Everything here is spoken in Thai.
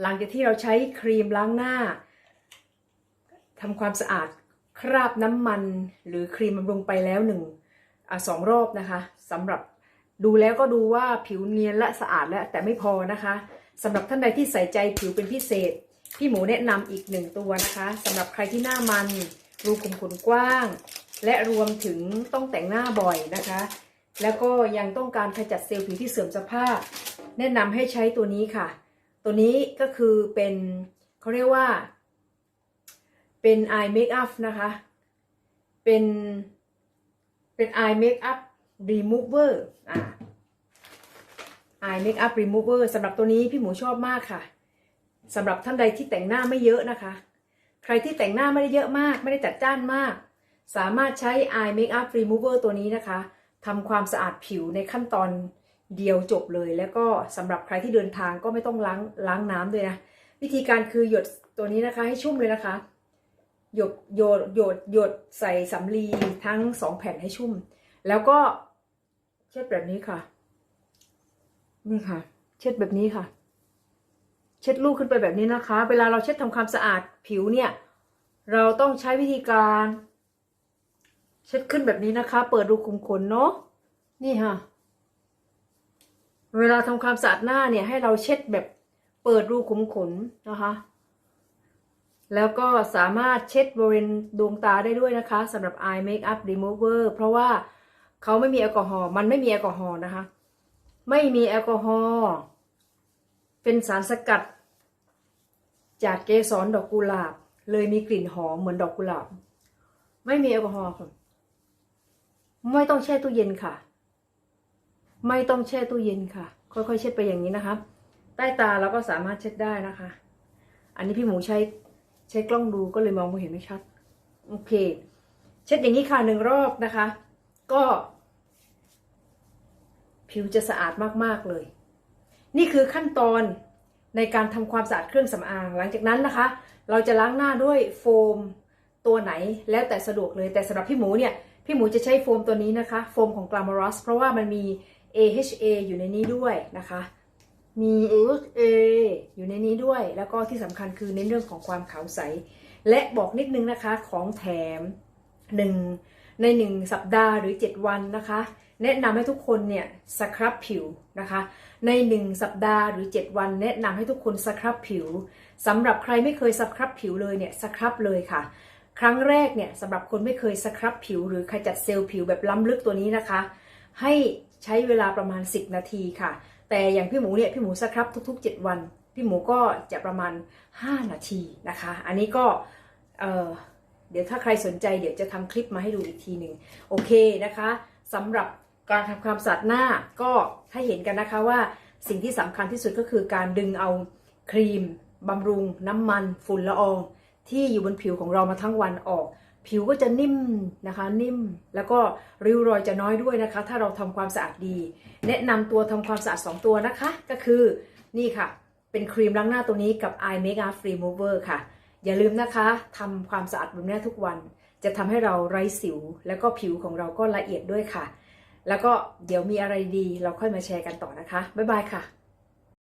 หลังจากที่เราใช้ครีมล้างหน้าทำความสะอาดคราบน้ำมัน หรือครีมบำรุงไปแล้วหนึ่งอสองรอบนะคะสำหรับดูแล้วก็ดูว่าผิวเนียนและสะอาดแล้วแต่ไม่พอนะคะสำหรับท่านใดที่ใส่ใจผิวเป็นพิเศษ พี่หมูแนะนำอีกหนึ่งตัวนะคะสำหรับใครที่หน้ามันรูขุมขนกว้าง และรวมถึงต้องแต่งหน้าบ่อยนะคะ แล้วก็ยังต้องการขจัดเซลล์ผิวที่เสื่อมสภาพ แนะนำให้ใช้ตัวนี้ค่ะ ตัวนี้ก็คือเป็นเขาเรียกว่า เป็น eye makeup นะคะ เป็นเป็น eye makeup remover อ่า eye makeup remover สำหรับตัวนี้พี่หมูชอบมากค่ะสำหรับท่านใดที่แต่งหน้าไม่เยอะนะคะ ใครที่แต่งหน้าไม่ได้เยอะมาก ไม่ได้จัดจ้านมาก สามารถใช้ eye makeup remover ตัวนี้นะคะทำความสะอาดผิวในขั้นตอน เดียวจบเลย แล้วก็สำหรับใครที่เดินทางก็ไม่ต้องล้างล้างน้ำด้วยนะ วิธีการคือหยดตัวนี้นะคะให้ชุ่มเลยนะคะ หยดหยดหยดหยดใส่สำลีทั้งสองแผ่นให้ชุ่ม แล้วก็เช็ดแบบนี้ค่ะ นี่ค่ะ เช็ดแบบนี้ค่ะ เช็ดลูกขึ้นไปแบบนี้นะคะ เวลาเราเช็ดทำความสะอาดผิวเนี่ย เราต้องใช้วิธีการ เช็ดขึ้นแบบนี้นะคะ เปิดรูขุมขนเนาะนี่ค่ะ เวลาทำความสะอาดหน้าเนี่ยให้เราเช็ดแบบเปิดรูขุมขนนะคะ แล้วก็สามารถเช็ดบริเวณดวงตาได้ด้วยนะคะสำหรับ eye makeup remover เพราะว่าเขาไม่มีแอลกอฮอล์มันไม่มีแอลกอฮอล์นะคะ ไม่มีแอลกอฮอล์เป็นสารสกัด จากเกสรดอกกุหลาบ เลยมีกลิ่นหอมเหมือนดอกกุหลาบ ไม่มีแอลกอฮอล์ค่ะไม่ต้องแช่ตู้เย็นค่ะ ไม่ต้องแช่ตู้เย็นค่ะ ค่อยๆ เช็ดไปอย่างนี้นะคะใต้ตาเราก็สามารถเช็ดได้นะคะ อันนี้พี่หมูใช้ใช้กล้องดูก็เลยมองไม่เห็นไม่ชัด โอเค เช็ดอย่างนี้ค่ะหนึ่งรอบนะคะ ก็ ผิวจะสะอาดมากๆเลย นี่คือขั้นตอนในการทำความสะอาดเครื่องสำอาง หลังจากนั้นนะคะ เราจะล้างหน้าด้วยโฟมตัวไหนแล้วแต่สะดวกเลยแต่สำหรับพี่หมูเนี่ย พี่หมูจะใช้โฟมตัวนี้นะคะ โฟมของ Glamorous เพราะว่ามันมี AHA อยู่ในนี้ด้วยนะคะ มี AHA อยู่ในนี้ด้วย แล้วก็ที่สำคัญคือในเรื่องของความขาวใส และบอกนิดนึงนะคะของแถมหนึ่งในหนึ่งสัปดาห์หรือ 7 วันนะคะ แนะนำให้ทุกคนเนี่ยสครับผิวนะคะ ในหนึ่งสัปดาห์หรือ 7 วัน แนะนำให้ทุกคนสครับผิวสำหรับใครไม่เคยสครับผิวเลยเนี่ยสครับเลยค่ะครั้งแรกเนี่ยสำหรับคนไม่เคยสครับผิวหรือขจัดเซลล์ผิวแบบล้ำลึกตัวนี้นะคะ ให้ ใช้เวลาประมาณ 10 นาทีค่ะ แต่อย่างพี่หมูเนี่ยพี่หมูสครับทุก ๆ 7 วัน พี่หมูก็จะประมาณ 5 นาทีนะคะ อันนี้ก็เเดี๋ยวถ้าใครสนใจเดี๋ยวจะทำคลิปมาให้ดูอีกทีหนึ่งโอเคนะคะสำหรับการทำความสะอาดหน้าก็ให้เห็นกันนะคะว่าสิ่งที่สำคัญที่สุดก็คือการดึงเอาครีมบำรุงน้ำมันฝุ่นละออง ที่อยู่บนผิวของเรามาทั้งวันออก ผิวก็จะนิ่มนะคะนิ่ม แล้วก็ริ้วรอยจะน้อยด้วยนะคะ ถ้าเราทำความสะอาดดี แนะนำตัวทำความสะอาด 2 ตัวนะคะ ก็คือนี่ค่ะ เป็นครีมล้างหน้าตัวนี้กับ Eye Makeup Remover ค่ะ อย่าลืมนะคะทำความสะอาดแบบนี้ทุกวัน จะทำให้เราไร้สิว แล้วก็ผิวของเราก็ละเอียดด้วยค่ะ แล้วก็เดี๋ยวมีอะไรดีเราค่อยมาแชร์กันต่อนะคะ บ๊ายบายค่ะ